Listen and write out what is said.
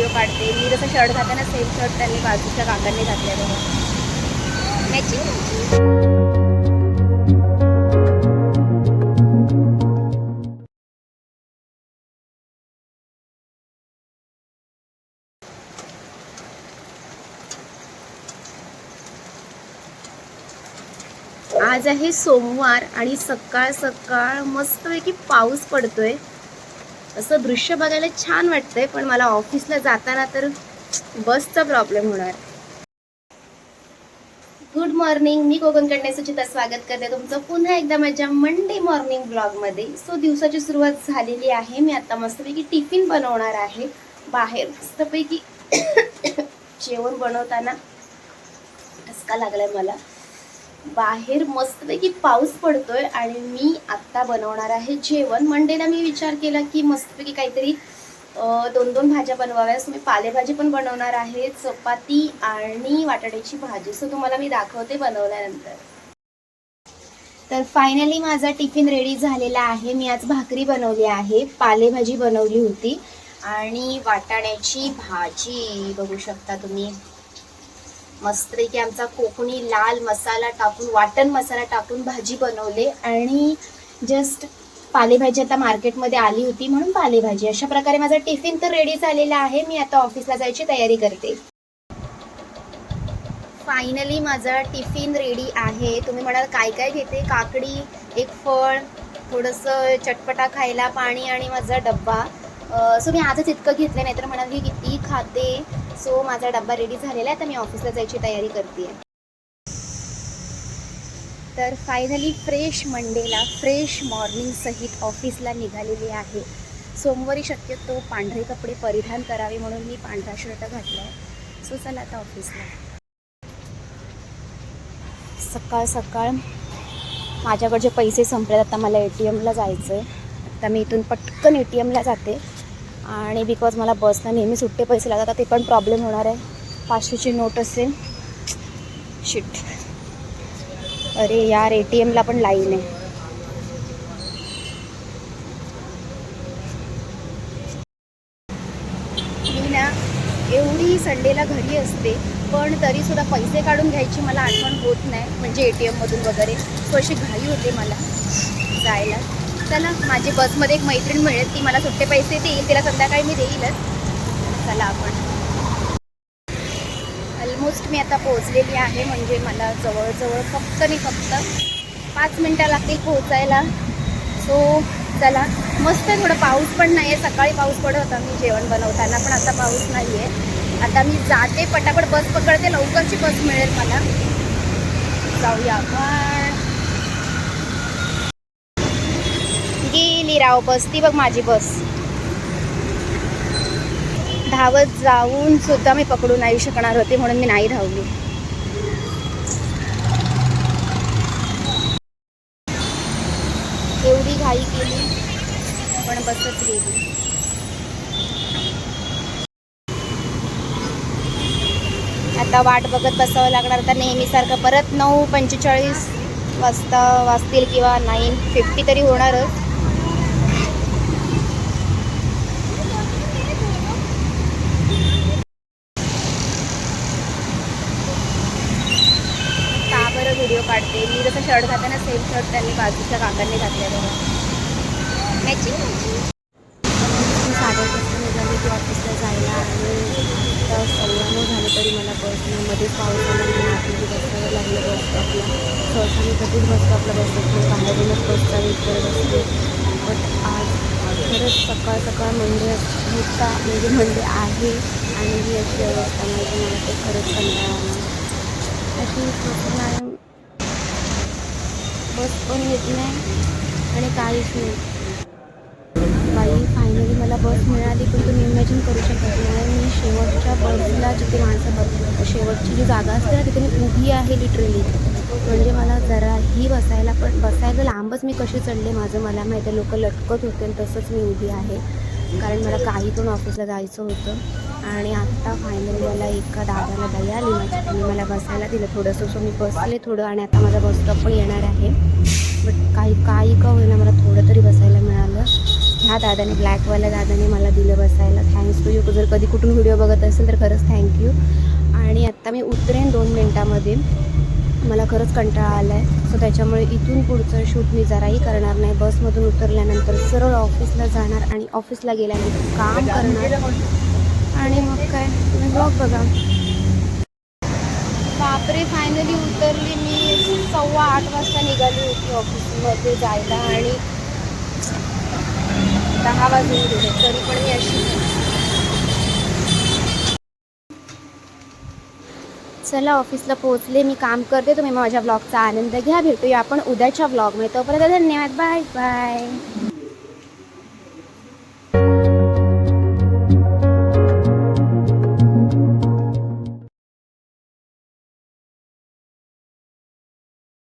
Video काढते. मी जसं shirt घालते ना सेम शर्ट त्यांनी बाजूच्या काकांनी घातलेलं मॅचिंग आज आहे सोमवार आणि सकाळ सकाळ मस्तपैकी पाऊस पडतोय. असं दृश्य बघायला छान वाटतंय पण मला ऑफिसला जाताना तर बसचा प्रॉब्लेम होणार. गुड मॉर्निंग मी कोकणकडे सुचिता स्वागत करते. तुमचं पुन्हा एकदा माझ्या मंडे मॉर्निंग ब्लॉगमध्ये सो दिवसाची सुरुवात झालेली आहे. मी आता मस्तपैकी टिफिन बनवणार आहे. बाहेर मस्तपैकी जेवण बनवताना ठसका लागलाय मला. बाहेर मस्तपैकी पाऊस पडतोय आणि मी आत्ता बनवणार आहे जेवण. मंडेला मी विचार केला की मस्तपैकी काहीतरी दोन दोन भाज्या बनवाव्यास. मी पालेभाजी पण बनवणार आहे चपाती आणि वाटाट्याची भाजी. सो तुम्हाला मी दाखवते बनवल्यानंतर. तर फायनली माझा टिफिन रेडी झालेला आहे. मी आज भाकरी बनवली आहे. पालेभाजी बनवली होती. आणि वाटाण्याची भाजी बघू शकता तुम्ही. मस्तपैकी आमचा कोकणी लाल मसाला टाकून वाटण मसाला टाकून भाजी बनवले. आणि जस्ट पालेभाजी आता मार्केटमध्ये आली होती म्हणून पालेभाजी. अशा प्रकारे माझा टिफिन तर रेडी झालेला आहे. मी आता ऑफिसला जायची तयारी करते. फायनली माझा टिफिन रेडी आहे. तुम्ही म्हणाल काय काय घेते? काकडी एक फळ थोडंसं चटपटा खायला पाणी आणि माझा डब्बा. सो मी आजच इतकं घेतलं नाही तर म्हणाल की किती खाते? सो माझा डब्बा रेडी झालेला आहे तर मी ऑफिसला जायची तयारी करते. तर फायनली फ्रेश मंडेला फ्रेश मॉर्निंग सहित ऑफिसला निघालेली आहे. सोमवारी शक्यतो पांढरे कपडे परिधान करावे म्हणून मी पांढरा शर्ट घातला आहे सो चला आता ऑफिसला सकाळ सकाळ माझ्याकडे जे पैसे संपले आता मला ए टी एमला जायचं आहे आता मी इथून पटकन ए टी एमला जाते. आणि बिकॉज मला बसला नेहमी सुट्टे पैसे लागतात ते पण प्रॉब्लेम होणार आहे. पाचशेची नोट असेल. शिट अरे यार ए टी एमला पण लाईन आहे. मी ना एवढी संडेला घरी असते पण तरीसुद्धा पैसे काढून घ्यायची मला आठवण होत नाही म्हणजे ए टी एममधून वगैरे. सो अशी घाई होते मला जायला. चला माझी बसमध्ये एक मैत्रीण मिळेल ती मला सुट्टे पैसे देईल तिला संध्याकाळी मी देईलच. चला आपण. ऑलमोस्ट मी आता पोहोचलेली आहे म्हणजे मला जवळजवळ फक्त आणि फक्त पाच मिनटं लागतील पोहोचायला. सो चला. मस्त आहे थोडं पाऊस पण नाही आहे सकाळी पाऊस पडत होता मी जेवण बनवताना पण आता पाऊस नाही आहे आता मी जाते पटापट बस पकडते लवकरची बस मिळेल मला. जाऊया आपण गेली राव बस. ती बघ माझी बस. धावत जाऊन सुद्धा मी पकडू नाही शकणार होते म्हणून मी नाही धावली. एवढी घाई केली पण बसच गेली. आता वाट बघत बसावं लागणार तर नेहमीसारखं परत नऊ पंचेचाळीस वाजता वाजतील किंवा नाईन फिफ्टी तरी होणारच का बरं व्हिडिओ काढते. मी जसं शर्ट घालते ना सेम शर्ट त्यांनी बाजूच्या काकांनी घातलेलं मॅचिंग साडेपाचला निघाली की ऑफिसला जायला आणि आता सव्वा झालं तरी मला बस मध्येच पाऊस आला लागलं बस स्टॉपला सहसा मी कधीच बस स्टॉपला बसत नाही. बाहेरूनच बसचा वेट करत असते. बट आज खरंच सकाळ सकाळ म्हणजे होता. म्हणजे म्हणजे आहे आणि ही अशी अवस्था नाही मला ते खरंच कंटाळा अशी बस पण येत नाही आणि काहीच नाही. बाई फायनली मला बस मिळाली पण तुम्ही इमॅजिन करू शकत नाही. मी शेवटच्या बसला जिथे माणसं बस शेवटची जी जागा असते ना तिथे मी उभी आहे लिटरली म्हणजे मला जराही बसायला पण बसायला लांबच मी कशी चढले माझं मला माहिती आहे लोक लटकत होते आणि तसंच मी उभी आहे. कारण मला काही पण ऑफिसला जायचं होतं. आणि आत्ता फायनली मला एका दादाला दया आली माझ्या मला बसायला दिलं थोडंसं सो मी बसले थोडं आणि आता माझा बस स्टॉप पण येणार आहे. बट काही काही का होईना मला थोडं तरी बसायला मिळालं. ह्या दादाने ब्लॅकवाल्या दादाने मला दिलं बसायला. थँक्स टू यू जर कधी कुठून व्हिडिओ बघत असेल तर खरंच थँक्यू आणि आत्ता मी उतरेन दोन मिनटामध्ये. मला खरंच कंटाळा आला आहे सो त्याच्यामुळे इथून पुढचं शूट मी जराही करणार नाही. बसमधून उतरल्यानंतर सरळ ऑफिसला जाणार आणि ऑफिसला गेल्यानंतर काम करणार. आणि मग काय? तुम्ही ब्लॉग बघा. बापरे फायनली उतरली मी. सव्वा आठ वाजता निघाली होती ऑफिसमध्ये जायला आणि दहा वाजून गेले तरी पण मी अशी चला ऑफिसला पोहोचले मी काम करते तुम्ही माझ्या ब्लॉगचा आनंद घ्या भेटूया आपण उद्याच्या ब्लॉगमध्ये तोपर्यंत धन्यवाद बाय बाय